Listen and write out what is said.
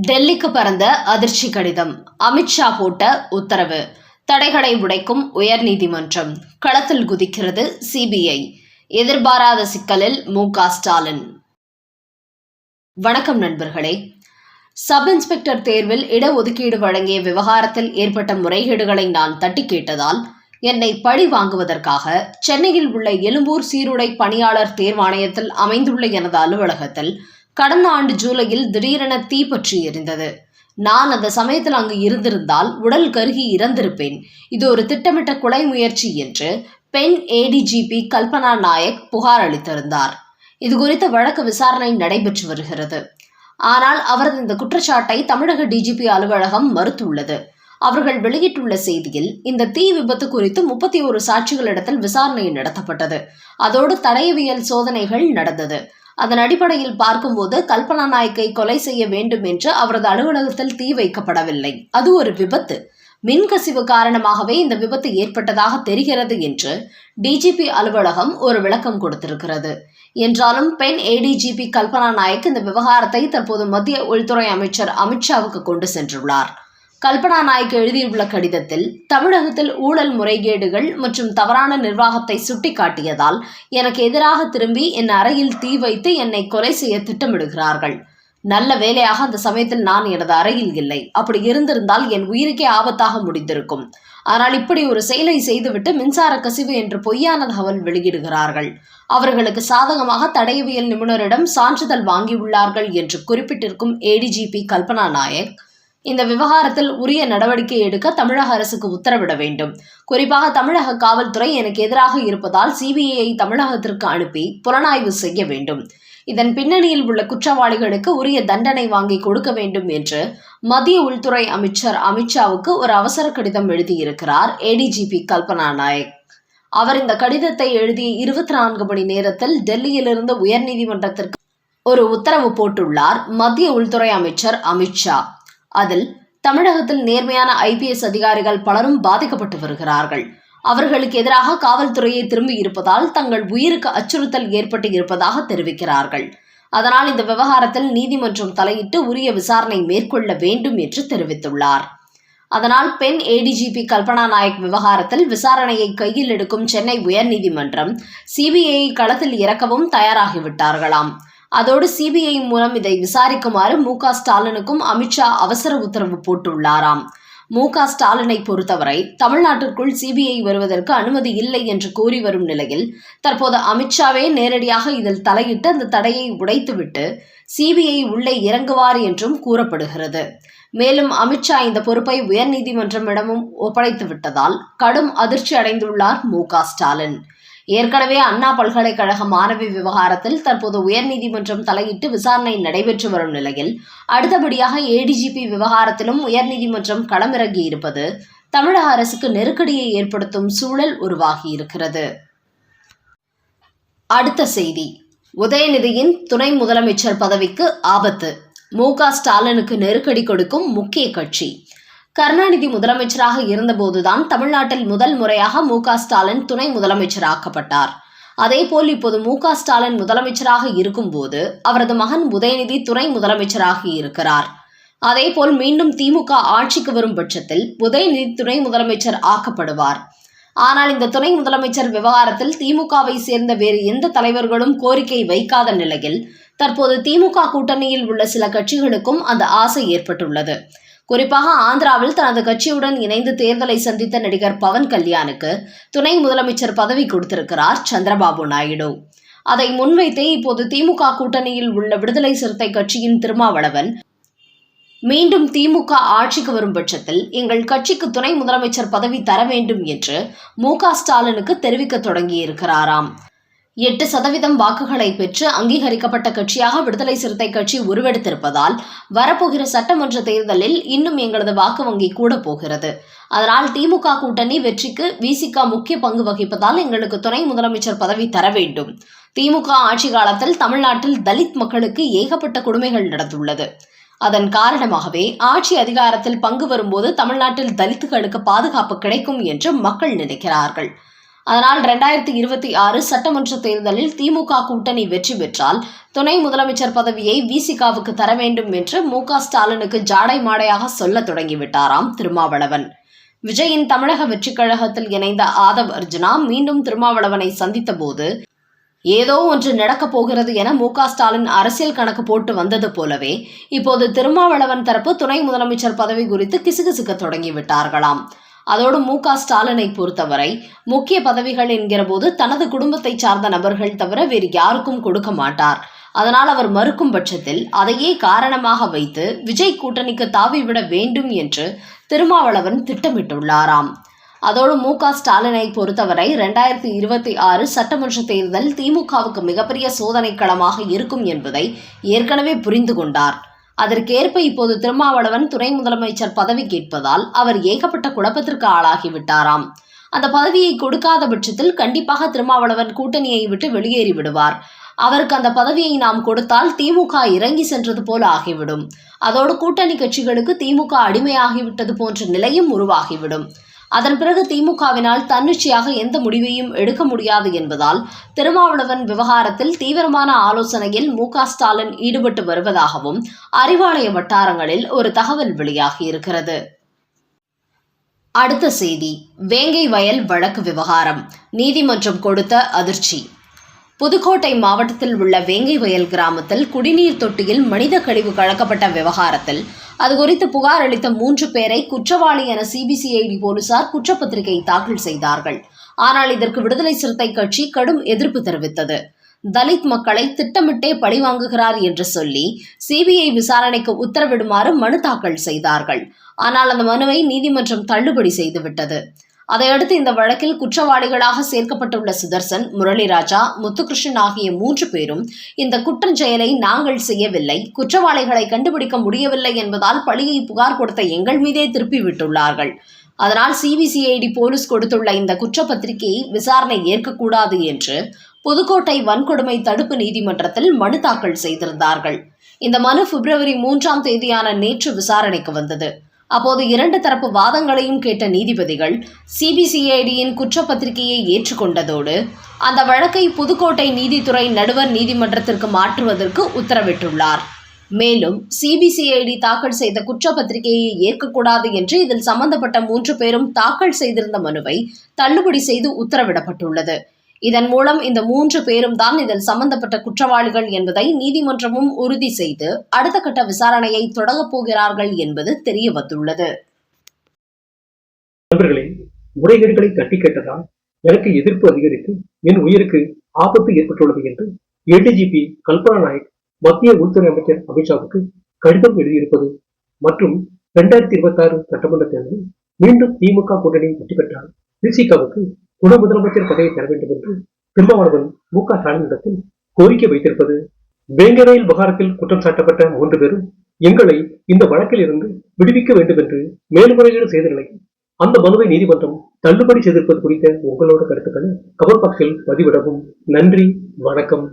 டெல்லிக்கு பறந்த அதிர்ச்சி கடிதம். அமித்ஷா போட்ட உத்தரவு. தடைகளை உடைக்கும் உயர்நீதிமன்றம். களத்தில் குதிக்கிறது சிபிஐ. எதிர்பாராத சிக்கலில் மு க ஸ்டாலின். வணக்கம் நண்பர்களே. சப் இன்ஸ்பெக்டர் தேர்வில் இடஒதுக்கீடு வழங்கிய விவகாரத்தில் ஏற்பட்ட முறைகேடுகளை நான் தட்டி கேட்டதால் என்னை பழி வாங்குவதற்காக சென்னையில் உள்ள எழும்பூர் சீருடை பணியாளர் தேர்வாணையத்தில் அமைந்துள்ள எனது அலுவலகத்தில் கடந்த ஆண்டு ஜூலையில் திடீரென தீ பற்றி எரிந்தது. நான் அந்த சமயத்தில் அங்கு இருந்திருந்தால் உடல் கருகி இறந்திருப்பேன். இது ஒரு திட்டமிட்ட கொலை முயற்சி என்று பெண் ஏடிஜிபி கல்பனா நாயக் புகார் அளித்திருந்தார். இது குறித்த வழக்கு விசாரணை நடைபெற்று வருகிறது. ஆனால் அவரது இந்த குற்றச்சாட்டை தமிழக டிஜிபி அலுவலகம் மறுத்துள்ளது. அவர்கள் வெளியிட்டுள்ள செய்தியில் இந்த தீ விபத்து குறித்து முப்பத்தி ஒரு சாட்சிகளிடத்தில் விசாரணை நடத்தப்பட்டது. அதோடு தடயவியல் சோதனைகள் நடந்தது. அதன் அடிப்படையில் பார்க்கும்போது கல்பனா நாயக்கை கொலை செய்ய வேண்டும் என்று அவரது அலுவலகத்தில் தீ வைக்கப்படவில்லை. அது ஒரு விபத்து. மின்கசிவு காரணமாகவே இந்த விபத்து ஏற்பட்டதாக தெரிகிறது என்று டிஜிபி அலுவலகம் ஒரு விளக்கம் கொடுத்திருக்கிறது. என்றாலும் பெண் ஏடிஜிபி கல்பனா நாயக் இந்த விவகாரத்தை தற்போது மத்திய உள்துறை அமைச்சர் அமித்ஷாவுக்கு கொண்டு சென்றுள்ளார். கல்பனா நாயக் எழுதியுள்ள கடிதத்தில் தமிழகத்தில் ஊழல் முறைகேடுகள் மற்றும் தவறான நிர்வாகத்தை சுட்டிக்காட்டியதால் எனக்கு எதிராக திரும்பி என் அறையில் தீ வைத்து என்னை கொலை செய்ய திட்டமிடுகிறார்கள். நல்ல வேலையாக அந்த சமயத்தில் நான் எனது அறையில் இல்லை. அப்படி இருந்திருந்தால் என் உயிருக்கே ஆபத்தாக முடிந்திருக்கும். ஆனால் இப்படி ஒரு செயலை செய்துவிட்டு மின்சார கசிவு என்று பொய்யான தகவல் வெளியிடுகிறார்கள். அவர்களுக்கு சாதகமாக தடயவியல் நிபுணரிடம் சான்றிதழ் வாங்கியுள்ளார்கள் என்று குறிப்பிட்டிருக்கும் ஏடிஜிபி கல்பனா நாயக் இந்த விவகாரத்தில் உரிய நடவடிக்கை எடுக்க தமிழக அரசுக்கு உத்தரவிட வேண்டும். குறிப்பாக தமிழக காவல்துறை எனக்கு எதிராக இருப்பதால் சிபிஐயை தமிழகத்திற்கு அனுப்பி புலனாய்வு செய்ய வேண்டும். இதன் பின்னணியில் உள்ள குற்றவாளிகளுக்கு உரிய தண்டனை வாங்கி கொடுக்க வேண்டும் என்று மத்திய உள்துறை அமைச்சர் அமித்ஷாவுக்கு ஒரு அவசர கடிதம் எழுதியிருக்கிறார் ஏடிஜிபி கல்பனா நாயக். அவர் இந்த கடிதத்தை எழுதிய இருபத்தி நான்கு மணி நேரத்தில் டெல்லியிலிருந்து உயர்நீதிமன்றத்திற்கு ஒரு உத்தரவு போட்டுள்ளார் மத்திய உள்துறை அமைச்சர் அமித்ஷா அதில் தமிழகத்தில் நேர்மையான ஐபிஎஸ் அதிகாரிகள் பலரும் பாதிக்கப்பட்டு வருகிறார்கள். அவர்களுக்கு எதிராக காவல்துறையை திரும்பி இருப்பதால் தங்கள் உயிருக்கு அச்சுறுத்தல் ஏற்பட்டு இருப்பதாக தெரிவிக்கிறார்கள். அதனால் இந்த விவகாரத்தில் நீதிமன்றம் தலையிட்டு உரிய விசாரணை மேற்கொள்ள வேண்டும் என்று தெரிவித்துள்ளார். அதனால் பெண் ஏடிஜிபி கல்பனா நாயக் விவகாரத்தில் விசாரணையை கையில் எடுக்கும் சென்னை உயர்நீதிமன்றம் சிபிஐ களத்தில் இறக்கவும் தயாராகிவிட்டார்களாம் அதோடு சிபிஐ மூலம் இதை விசாரிக்குமாறு மு க ஸ்டாலினுக்கும் அமித்ஷா அவசர உத்தரவு போட்டுள்ளாராம். மு க ஸ்டாலினை பொறுத்தவரை தமிழ்நாட்டிற்குள் சிபிஐ வருவதற்கு அனுமதி இல்லை என்று கூறி வரும் நிலையில் தற்போது அமித்ஷாவே நேரடியாக இதில் தலையிட்டு அந்த தடையை உடைத்துவிட்டு சிபிஐ உள்ளே இறங்குவார் என்றும் கூறப்படுகிறது. மேலும் அமித்ஷா இந்த பொறுப்பை உயர்நீதிமன்றமிடமும் ஒப்படைத்து விட்டதால் கடும் அதிர்ச்சி அடைந்துள்ளார் மு க ஸ்டாலின். ஏற்கனவே அண்ணா பல்கலைக்கழக மாணவி விவகாரத்தில் தற்போது உயர்நீதிமன்றம் தலையிட்டு விசாரணை நடைபெற்று வரும் நிலையில் அடுத்தபடியாக ஏடிஜிபி விவகாரத்திலும் உயர்நீதிமன்றம் களமிறங்கி இருப்பது தமிழக அரசுக்கு நெருக்கடியை ஏற்படுத்தும் சூழல் உருவாகி இருக்கிறது. அடுத்த செய்தி. உதயநிதியின் துணை முதலமைச்சர் பதவிக்கு ஆபத்து. மு க ஸ்டாலினுக்கு நெருக்கடி கொடுக்கும் முக்கிய கட்சி. கருணாநிதி முதலமைச்சராக இருந்தபோதுதான் தமிழ்நாட்டில் முதல் முறையாக மு ஸ்டாலின் துணை முதலமைச்சராக்கப்பட்டார். அதேபோல் இப்போது மு க ஸ்டாலின் முதலமைச்சராக இருக்கும்போது அவரது மகன் உதயநிதி துணை முதலமைச்சராகி இருக்கிறார். அதேபோல் மீண்டும் திமுக ஆட்சிக்கு வரும் பட்சத்தில் உதயநிதி துணை முதலமைச்சர் ஆக்கப்படுவார். ஆனால் இந்த துணை முதலமைச்சர் விவகாரத்தில் திமுகவை சேர்ந்த வேறு எந்த தலைவர்களும் கோரிக்கை வைக்காத நிலையில் தற்போது திமுக கூட்டணியில் உள்ள சில கட்சிகளுக்கும் அந்த ஆசை ஏற்பட்டுள்ளது. குறிப்பாக ஆந்திராவில் தனது கட்சியுடன் இணைந்து தேர்தலை சந்தித்த நடிகர் பவன் கல்யாணுக்கு துணை முதலமைச்சர் பதவி கொடுத்திருக்கிறார் சந்திரபாபு நாயுடு. அதை முன்வைத்தே இப்போது திமுக கூட்டணியில் உள்ள விடுதலை சிறுத்தை கட்சியின் திருமாவளவன் மீண்டும் திமுக ஆட்சிக்கு வரும் பட்சத்தில் எங்கள் கட்சிக்கு துணை முதலமைச்சர் பதவி தர வேண்டும் என்று மு க ஸ்டாலினுக்கு தெரிவிக்க தொடங்கியிருக்கிறாராம். எட்டு சதவீதம் வாக்குகளை பெற்று அங்கீகரிக்கப்பட்ட கட்சியாக விடுதலை சிறுத்தை கட்சி உருவெடுத்திருப்பதால் வரப்போகிற சட்டமன்ற தேர்தலில் இன்னும் எங்களது வாக்கு வங்கி கூட போகிறது. அதனால் திமுக கூட்டணி வெற்றிக்கு விசிக முக்கிய பங்கு வகிப்பதால் எங்களுக்கு துணை முதலமைச்சர் பதவி தர வேண்டும். திமுக ஆட்சி காலத்தில் தமிழ்நாட்டில் தலித் மக்களுக்கு ஏகப்பட்ட கொடுமைகள் நடந்துள்ளது. அதன் காரணமாகவே ஆட்சி அதிகாரத்தில் பங்கு வரும்போது தமிழ்நாட்டில் தலித்துகளுக்கு பாதுகாப்பு கிடைக்கும் என்று மக்கள் நினைக்கிறார்கள். அதனால் இரண்டாயிரத்தி இருபத்தி ஆறு சட்டமன்ற தேர்தலில் திமுக கூட்டணி வெற்றி பெற்றால் துணை முதலமைச்சர் பதவியை விசிகாவுக்கு தர வேண்டும் என்று மு க ஸ்டாலினுக்கு ஜாடை மாடையாக சொல்லத் தொடங்கிவிட்டாராம் திருமாவளவன். விஜயின் தமிழக வெற்றிக் கழகத்தில் இணைந்த ஆதவ் அர்ஜுனா மீண்டும் திருமாவளவனை சந்தித்த போது ஏதோ ஒன்று நடக்கப் போகிறது என மு க ஸ்டாலின் அரசியல் கணக்கு போட்டு வந்தது போலவே இப்போது திருமாவளவன் தரப்பு துணை முதலமைச்சர் பதவி குறித்து கிசுகிசுக்க தொடங்கிவிட்டார்களாம். அதோடு மு க ஸ்டாலினை பொறுத்தவரை முக்கிய பதவிகள் என்கிற போது தனது குடும்பத்தை சார்ந்த நபர்கள் தவிர வேறு யாருக்கும் கொடுக்க மாட்டார். அதனால் அவர் மறுக்கும் பட்சத்தில் அதையே காரணமாக வைத்து விஜய் கூட்டணிக்கு தாவிவிட வேண்டும் என்று திருமாவளவன் திட்டமிட்டுள்ளாராம். அதோடு மு க ஸ்டாலினை பொறுத்தவரை ரெண்டாயிரத்தி இருபத்தி ஆறு சட்டமன்ற தேர்தல் திமுகவுக்கு மிகப்பெரிய சோதனை களமாக இருக்கும் என்பதை ஏற்கனவே புரிந்து கொண்டார். அதற்கேற்ப இப்போது திருமாவளவன் துணை முதலமைச்சர் பதவி கேட்பதால் அவர் ஏகப்பட்ட குழப்பத்திற்கு ஆளாகிவிட்டாராம். அந்த பதவியை கொடுக்காத பட்சத்தில் கண்டிப்பாக திருமாவளவன் கூட்டணியை விட்டு வெளியேறி விடுவார். அவருக்கு அந்த பதவியை நாம் கொடுத்தால் திமுக இறங்கி சென்றது போல ஆகிவிடும். அதோடு கூட்டணி கட்சிகளுக்கு திமுக அடிமையாகிவிட்டது போன்ற நிலையும் உருவாகிவிடும். அதன் பிறகு திமுகவினால் தன்னிச்சையாக எந்த முடிவையும் எடுக்க முடியாது என்பதால் திருமாவளவன் விவகாரத்தில் தீவிரமான ஆலோசனையில் மு ஸ்டாலின் ஈடுபட்டு வருவதாகவும் அறிவாலய வட்டாரங்களில் ஒரு தகவல் வெளியாகியிருக்கிறது அடுத்த செய்தி வேங்கை வயல் வழக்கு விவகாரம். நீதிமன்றம் கொடுத்த அதிர்ச்சி. புதுக்கோட்டை மாவட்டத்தில் உள்ள வேங்கை வயல் கிராமத்தில் குடிநீர் தொட்டியில் மனித கழிவு கலக்கப்பட்ட விவகாரத்தில் அது குறித்து புகார் அளித்த மூன்று பேரை குற்றவாளி என சிபிசிஐடி போலீசார் குற்றப்பத்திரிகை தாக்கல் செய்தார்கள். ஆனால் இதற்கு விடுதலை சிறுத்தை கட்சி கடும் எதிர்ப்பு தெரிவித்தது. தலித் மக்களை திட்டமிட்டே பழிவாங்குகிறார் என்று சொல்லி சிபிஐ விசாரணைக்கு உத்தரவிடுமாறு மனு தாக்கல் செய்தார்கள். ஆனால் அந்த மனுவை நீதிமன்றம் தள்ளுபடி செய்துவிட்டது. அதையடுத்து இந்த வழக்கில் குற்றவாளிகளாக சேர்க்கப்பட்டுள்ள சுதர்சன் முரளிராஜா முத்துகிருஷ்ணன் ஆகிய மூன்று பேரும் இந்த குற்றஞ்செயலை நாங்கள் செய்யவில்லை. குற்றவாளிகளை கண்டுபிடிக்க முடியவில்லை என்பதால் பழியை புகார் கொடுத்த எங்கள் மீதே திருப்பி விட்டுள்ளார்கள் அதனால் சிபிசிஐடி போலீஸ் கொடுத்துள்ள இந்த குற்றப்பத்திரிகையை விசாரணை ஏற்கக்கூடாது என்று புதுக்கோட்டை வன்கொடுமை தடுப்பு நீதிமன்றத்தில் மனு தாக்கல் செய்திருந்தார்கள். இந்த மனு பிப்ரவரி மூன்றாம் தேதியான நேற்று விசாரணைக்கு வந்தது. அப்போது இரண்டு தரப்பு வாதங்களையும் கேட்ட நீதிபதிகள் சிபிசிஐடியின் குற்றப்பத்திரிகையை ஏற்றுக்கொண்டதோடு அந்த வழக்கை புதுக்கோட்டை நீதித்துறை நடுவர் நீதிமன்றத்திற்கு மாற்றுவதற்கு உத்தரவிட்டுள்ளார். மேலும் சிபிசிஐடி தாக்கல் செய்த குற்றப்பத்திரிகையை ஏற்கக்கூடாது என்று இதில் சம்பந்தப்பட்ட மூன்று பேரும் தாக்கல் செய்திருந்த மனுவை தள்ளுபடி செய்து உத்தரவிடப்பட்டுள்ளது. இதன் மூலம் இந்த மூன்று பேரும் தான் இதில் சம்பந்தப்பட்ட குற்றவாளிகள் என்பதை நீதிமன்றமும் உறுதி செய்து அடுத்த கட்ட விசாரணையை தொடங்கப் போகிறார்கள் என்பது தெரிய வந்துள்ளது நண்பர்களே முறைகேடுகளை தட்டி கேட்டதால் எனக்கு எதிர்ப்பு அதிகரித்து என் உயிருக்கு ஆபத்து ஏற்பட்டுள்ளது என்று ஏடிஜிபி கல்பனா நாயக் மத்திய உள்துறை அமைச்சர் அமித்ஷாவுக்கு கடிதம் எழுதியிருப்பது மற்றும் இரண்டாயிரத்தி இருபத்தி ஆறு சட்டமன்ற தேர்தலில் மீண்டும் திமுக கூட்டணி வெற்றி பெற்றால் விசிகாவுக்கு துணை முதலமைச்சர் பதவியை தர வேண்டும் என்று திருமாவளவன் மு க ஸ்டாலினிடத்தில் கோரிக்கை வைத்திருப்பது வேங்கவேல் விவகாரத்தில் குற்றம் சாட்டப்பட்ட மூன்று பேரும் எங்களை இந்த வழக்கில் இருந்து விடுவிக்க வேண்டும் என்று மேல்முறையீடு செய்த நிலையில் அந்த மனுவை நீதிமன்றம் தள்ளுபடி செய்திருப்பது குறித்த உங்களோட கருத்துக்களை கமெண்ட் பாக்ஸில் பதிவிடவும். நன்றி வணக்கம்.